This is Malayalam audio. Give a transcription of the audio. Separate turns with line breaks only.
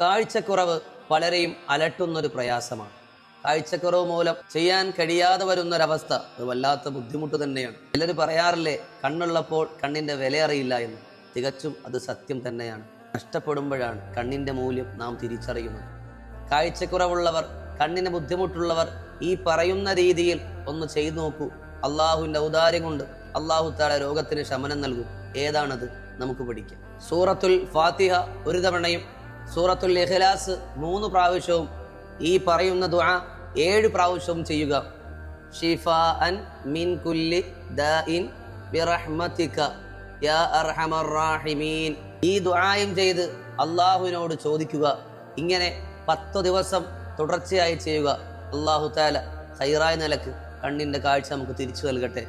കാഴ്ചക്കുറവ് പലരെയും അലട്ടുന്നൊരു പ്രയാസമാണ്. കാഴ്ചക്കുറവ് മൂലം ചെയ്യാൻ കഴിയാതെ വരുന്നൊരവസ്ഥ അത് വല്ലാത്ത ബുദ്ധിമുട്ട് തന്നെയാണ്. ചിലർ പറയാറില്ലേ കണ്ണുള്ളപ്പോൾ കണ്ണിന്റെ വില അറിയില്ല എന്ന്. തികച്ചും അത് സത്യം തന്നെയാണ്. നഷ്ടപ്പെടുമ്പോഴാണ് കണ്ണിന്റെ മൂല്യം നാം തിരിച്ചറിയുന്നത്. കാഴ്ചക്കുറവുള്ളവർ കണ്ണിന് ബുദ്ധിമുട്ടുള്ളവർ ഈ പറയുന്ന രീതിയിൽ ഒന്ന് ചെയ്തു നോക്കൂ. അള്ളാഹുവിന്റെ ഔദാര്യം കൊണ്ട് അള്ളാഹു താല രോഗത്തിന് ശമനം നൽകും. ഏതാണത്? നമുക്ക് പഠിക്കാം. സൂറത്തുൽ ഫാത്തിഹ ഒരു തവണയും സൂറത്തുൽ ഇഖ്ലാസ് മൂന്ന് പ്രാവശ്യവും ഈ പറയുന്ന ദുആ ഏഴ് പ്രാവശ്യവും ചെയ്യുക. ഷിഫാഅൻ മിൻ കുല്ലി ദാഇൻ ബിറഹ്മതിക. യാ അർഹമർ റാഹിമീൻ. ഈ ദുആയും ചെയ്ത് അള്ളാഹുവിനോട് ചോദിക്കുക. ഇങ്ങനെ പത്ത് ദിവസം തുടർച്ചയായി ചെയ്യുക. അള്ളാഹു താല ഹൈറായ നിലയ്ക്ക് കണ്ണിന്റെ കാഴ്ച നമുക്ക് തിരിച്ചു നൽകട്ടെ.